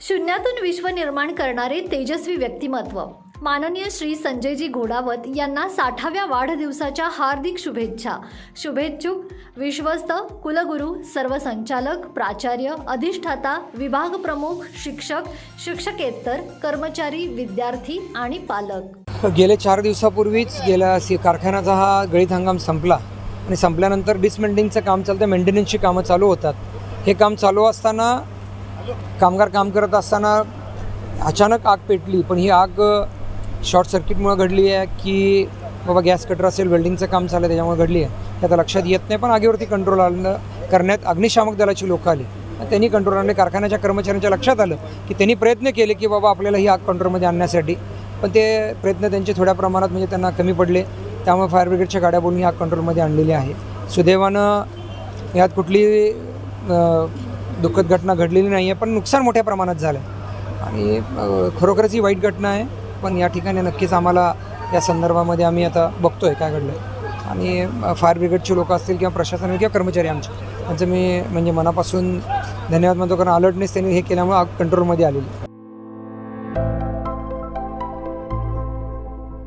शून्यातून विश्व निर्माण करणारे तेजस्वी व्यक्तिमत्व. माननीय श्री संजयजी घोडावत यांना साठाव्या वाढदिवसाच्या हार्दिक शुभेच्छा. शुभेच्छुक विश्वस्त कुलगुरू सर्व संचालक प्राचार्य अधिष्ठाता विभाग प्रमुख शिक्षक शिक्षकेतर कर्मचारी विद्यार्थी आणि पालक. गेले चार दिवसापूर्वीच गेल्या सी कारखान्याचा हा गळीत हंगाम संपला आणि संपल्यानंतर डिसमेंटिंगचं काम चालतं मेंटेनन्सची कामं चालू होतात. हे काम चालू असताना कामगार काम करत असताना अचानक आग पेटली पण ही आग शॉर्ट सर्किटमुळे घडली आहे की बाबा गॅस कटर असेल वेल्डिंगचं काम चाललं आहे त्याच्यामुळे घडली आहे. आता लक्षात येत नाही पण आगीवरती कंट्रोल आणलं करण्यात अग्निशामक दलाची लोकं आली. त्यांनी कंट्रोल आणले कारखान्याच्या कर्मचाऱ्यांच्या लक्षात आलं की त्यांनी प्रयत्न केले की बाबा आपल्याला ही आग कंट्रोलमध्ये आणण्यासाठी. पण ते प्रयत्न त्यांचे थोड्या प्रमाणात म्हणजे त्यांना कमी पडले. त्यामुळे फायर ब्रिगेडच्या गाड्या बोलून ही आग कंट्रोलमध्ये आणलेली आहे. सुदैवानं यात कुठली दुःखद घटना घडलेली नाही आहे पण नुकसान मोठ्या प्रमाणात झालं आहे आणि खरोखरच ही वाईट घटना आहे पण या ठिकाणी नक्कीच आम्हाला या संदर्भामध्ये आम्ही आता बघतो आहे काय घडलं आहे आणि फायर ब्रिगेडचे लोक असतील किंवा प्रशासन किंवा कर्मचारी आमचे त्यांचं मी म्हणजे मनापासून धन्यवाद मानतो कारण अलर्टनेस त्यांनी हे केल्यामुळे आग कंट्रोलमध्ये आलेली